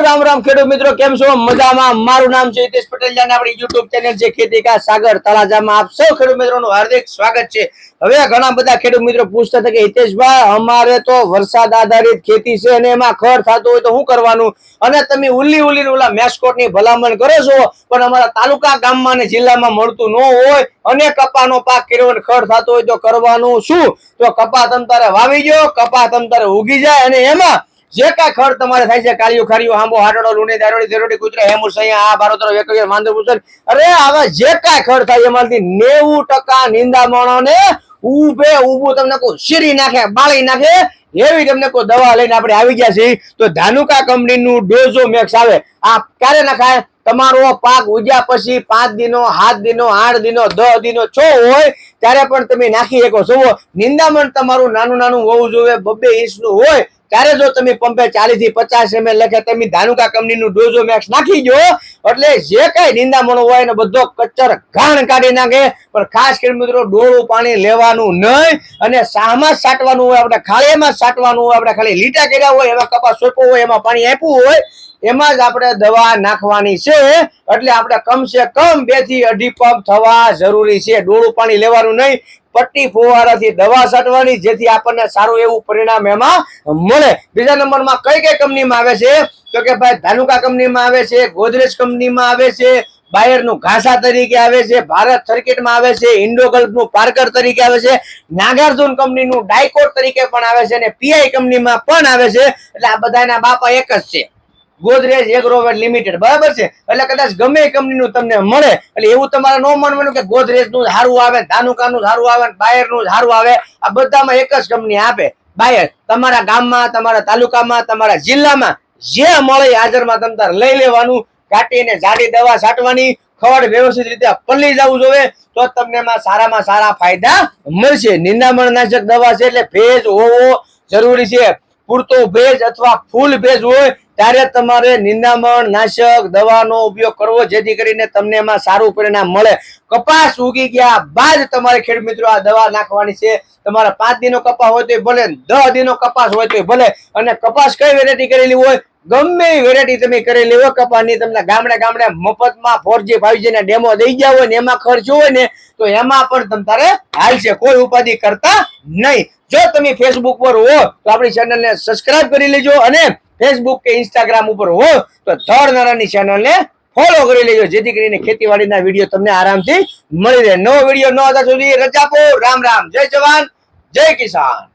રામ રામ ખેડૂત મિત્રો, કેમ છો? મજામાં? મારું નામ છે હિતેશ પટેલ અને આપણી યુટ્યુબ ચેનલ છે ખેતી કા સાગર તળાજામાં આપ સૌ ખેડૂત મિત્રોનું હાર્દિક સ્વાગત છે. હવે ઘણા બધા ખેડૂત મિત્રો પૂછતા હતા કે, હિતેશભાઈ, અમારે તો વરસાદ આધારિત ખેતી છે અને એમાં ખર થતું હોય તો શું કરવાનું? અને તમે ઉલ્લી ઉલ્લી ઓલા મેસ્કોટની ભલામણ કરો છો, પણ અમારા તાલુકા ગામમાં અને જિલ્લામાં મળતું ન હોય, અને કપાનો પાક કર્યો ખડ થતો હોય તો કરવાનું શું? તો કપા તમ તારે વાવી ગયો કપા તમ તારે ઉગી જાય અને એમાં જે કાંઈ ખર્ચ તમારે થાય છે કાળિયું ખારિયું આંબો હાટડો, લુણી, દારોડી દેરોડી કૂતરા, હેમુર, સૈયા, આ બારોતરો વેકવીર માંદર પુત્ર અરે હવે જે કાંઈ ખર્ચ થાય એમાંથી નેવું ટકા નિંદામણો ને ઊભે ઊભું તમને કોઈ શીરી નાખે, બાળી નાખે એવી તમને કોઈ દવા લઈને આપણે આવી ગયા છીએ, તો ધાનુકા કંપનીનું ડોઝો મેક્સ આવે. આ ક્યારે નખાય તમારો પાક ઉજ્યા પછી પાંચ દિનો, સાત દિનો, આઠ દિનો, દસ દિનો, છ હોય, ત્યારે પણ તમે નાખી શકો. છો નિંદામણ તમારું નાનું નાનું હોવું જોઈએ, બબ્બે ઇંચનું હોય, ત્યારે જો તમે પંપે ચાલીસથી પચાસ એમએલ લખે, તમે ધાનુકા કંપનીનું ડોઝો મેક્સ નાખી દો. એટલે જે કઈ નિંદામણો હોય એને બધો કચર ઘાણ કાઢી નાખે. પણ ખાસ કરીને મિત્રો, ડોળું પાણી લેવાનું નહીં અને સામાં સાટવાનું હોય, આપણે ખાલીમાં જ સાટવાનું હોય, આપણે ખાલી લીટા કર્યા હોય એમાં કપાસ સોંપ્યો હોય, એમાં પાણી આપ્યું હોય, એમાં જ આપણે દવા નાખવાની છે. એટલે આપણે કમસે કમ બેથી અઢી પંપ થવા જરૂરી છે. ડોળું પાણી લેવાનું નહીં, પટ્ટી ફુવારાથી દવા છાંટવાની, જેથી આપણને સારું એવું પરિણામ એમાં મળે. બીજા નંબરમાં કઈ કઈ કંપનીમાં આવે છે? તો કે ભાઈ ધાનુકા કંપનીમાં આવે છે, ગોદરેજ કંપનીમાં આવે છે બાયરનું ઘાસા તરીકે આવે છે, ભારત સર્કિટમાં આવે છે ઇન્ડોગલ્ફનું પાર્કર તરીકે આવે છે, નાગાર્જુન કંપનીનું ડાયકોટ તરીકે પણ આવે છે અને પીઆઈ કંપનીમાં પણ આવે છે. એટલે આ બધાના બાપા એક જ છે. ગોદરેજ એગ્રોવેટ લિમિટેડ, બરાબર છે? એટલે કદાચ ગમે કંપનીનું તમને મળે, એટલે એવું તમારે ન માનવાનું કે ગોદરેજનું સારું આવે, ધાનુકાનું સારું આવે બાયરનું સારું આવે. આ બધામાં એક જ કંપની આપે. બાયર, તમારા ગામમાં, તમારા તાલુકામાં, તમારા જિલ્લામાં જે મળે હાજરમાં તમતાર લઈ લેવાનું. કાઢીને જાડી દવા છાંટવાની ખડ વ્યવસ્થિત રીતે પલ્લી જવું જોઈએ, તો તમને એમાં સારામાં સારા ફાયદા મળશે. નિંદામણ નાશક દવા છે એટલે ભેજ હોવો જરૂરી છે. પૂરતો ભેજ અથવા ફૂલ ભેજ હોય, ત્યારે તમારે નિંદામણ નાશક દવાનો ઉપયોગ કરવો, જેથી કરીને તમને એમાં સારું પરિણામ મળે. કપાસ ઉગી ગયા બાદ તમારે ખેડ મિત્રો આ દવા નાખવાની છે. તમારા પાંચ દિનો કપાસ હોય તો ભલે દસ દિનો કપાસ હોય તો ભલે, અને કપાસ કઈ વેરાયટી કરેલી હોય? ગમે એ વેરાયટી તમે કરી લેવો કપાની તમને ગામડે ગામડે મફતમાં ફોરજી ફાઈવજી ના ડેમો દઈ ગયા હોય ને એમાં ખર્ચ હોય ને, તો એમાં પણ તમ તારે હાલશે કોઈ ઉપાધિ કરતા નહીં. જો તમે ફેસબુક પર હો, તો આપણી ચેનલને સબસ્ક્રાઇબ કરી લેજો અને ફેસબુક કે ઇન્સ્ટાગ્રામ ઉપર હો, તો ધડ નારાની ચેનલને ફોલો કરી લેજો, જેથી કરીને ખેતીવાડીના વીડિયો તમને આરામથી મળી રહે. નવો વીડિયો ન હતા સુધી રજા રામ રામ. જય જવાન. જય કિસાન.